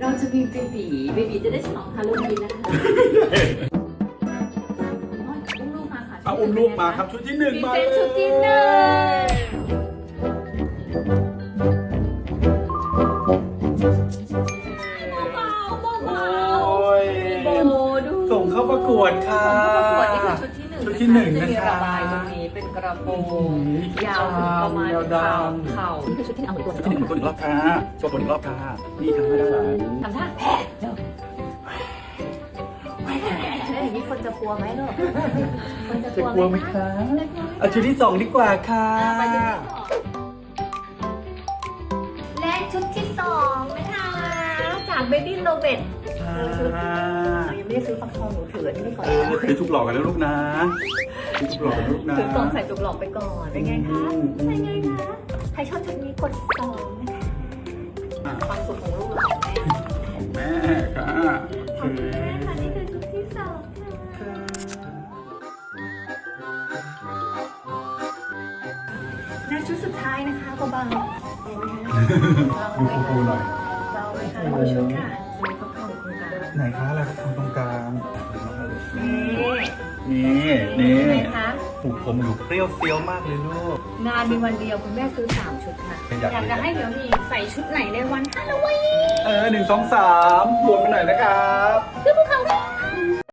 เราจะมีเบบีเบบีจะได้ฉลองฮาโลวีนนะคะอุ้มลูกมาค่ะเอาอุ้มลูกมาครับชุดที่หนึ่งพรีมาเซนต์ชุดที่หนึ่งเบาๆเบาโอ้ยๆโบดูส่งเข้าประกวดค่ะ ส่งเข้าประกวดนี่คือชุดที่หนึ่งชุดที่หนึ่งจะมีนะคะระบายต รงนี้เป็นกระโปรโอ้งโหยาวถึงประมาณยาวดเข่าำเข่านี่คือชุดที่เอาหนูตัวชุดที่หนึ่งตัวหนึ่งรอบค่ะโชว์ตัวหนึ่งรอบค่ะนี่ค่ะด้านหลังทำท่าแพ้เร็วเอ้ยนี่คนจะกลัวไหมลูกคนจะจะกลัวไหมคะจะกลัวไหมเอาชุดที่สองดีกว่าค่ะไปชุดที่สองและชุดที่สองนะคะจากเบบี้โรเบิร์ตค่ะยังไม่ได้ซื้อฟัก ทองหนูถืออันนี้ไปก่อนเออถือทุกหลอกกันแล้วลูกนะถือทุกหลอกกันลูกนะถือกล่องใส่จุกหลอกไปก่อนเป็นไงคะอืมเป็นไงคะใครชอบชุดนี้กดสองนะคะอะความสุขของลูกของแม่ของแม่ค่ะขอบคุณแม่ค่ะนี่คือชุดที่สองค่ะและชุดสุดท้ายนะคะเบาๆเอาไหมคะดูคูลๆหน่อยเบาไหมคะดูชุดค่ะมีฟักทองตรงกลางไหนคะอะไร นี่นี่นี่เป็นไงคะผูกผมอยู่เปรี้ยวเซียวมากเลยลูก งานมีวันเดียวคุณแม่ซื้อสามชุดค่ะ อยากอยากจะให้เดี๋ยวนี้ใส่ชุดไหนในวันฮาโลวีน เออหนึ่งสองสามรวมกันหน่อยนะครับ